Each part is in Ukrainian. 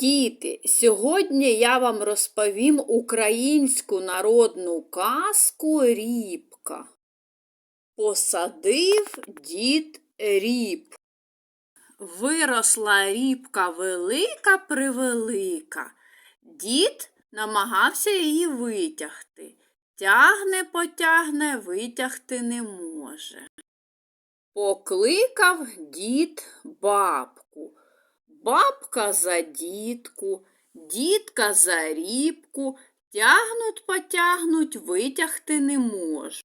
Діти, сьогодні я вам розповім українську народну казку Рібка. Посадив дід ріб. Виросла рібка велика превелика. Дід намагався її витягти. Тягне, потягне, витягти не може. Покликав дід бабку. Бабка за дітку, дітка за рібку, тягнуть потягнуть, витягти не може.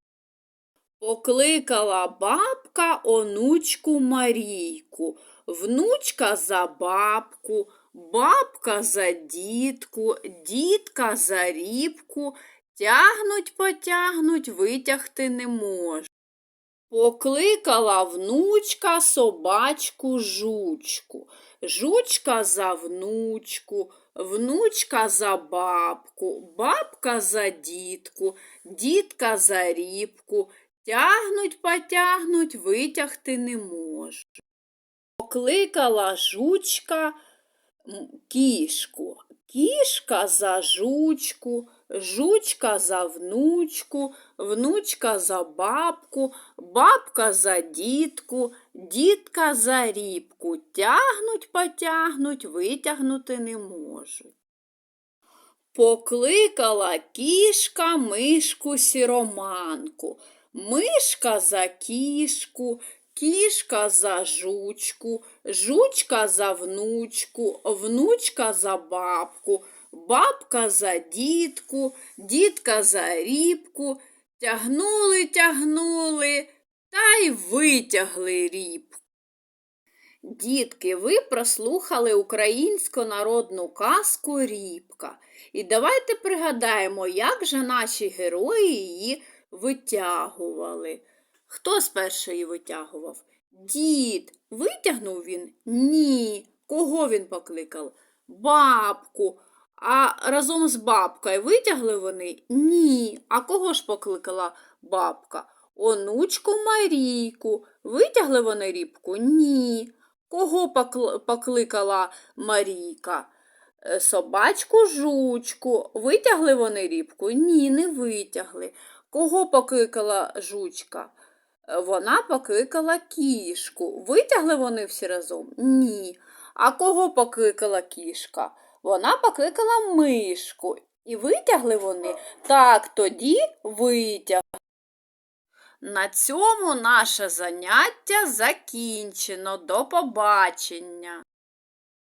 Покликала бабка онучку Марійку, внучка за бабку, бабка за дітку, дітка за рібку, тягнуть потягнуть, витягти не може. Покликала внучка собачку жучку, жучка за внучку, внучка за бабку, бабка за дітку, дітка за рібку, тягнуть потягнуть, витягти не може. Покликала жучка кішку, кішка за жучку, жучка за внучку, внучка за бабку, бабка за дітку, дітка за рібку. Тягнуть, потягнуть, витягнути не можуть. Покликала кішка мишку сіроманку, мишка за кішку, кішка за жучку, жучка за внучку, внучка за бабку, бабка за дітку, дітка за рібку, тягнули, тягнули та й витягли рібку. Дітки, ви прослухали українську народну казку Рібка. І давайте пригадаємо, як же наші герої її витягували. Хто спершу її витягував? Дід. Витягнув він? Ні. Кого він покликав? Бабку. А разом з бабкою витягли вони? Ні. А кого ж покликала бабка? Онучку Марійку. Витягли вони рібку? Ні. Кого покликала Марійка? Е, Собачку жучку. Витягли вони рібку? Ні, не витягли. Кого покликала жучка? Е, Вона покликала кішку. Витягли вони всі разом? Ні. А кого покликала кішка? Вона покликала мишку. І витягли вони? Так, тоді витягли. На цьому наше заняття закінчено. До побачення.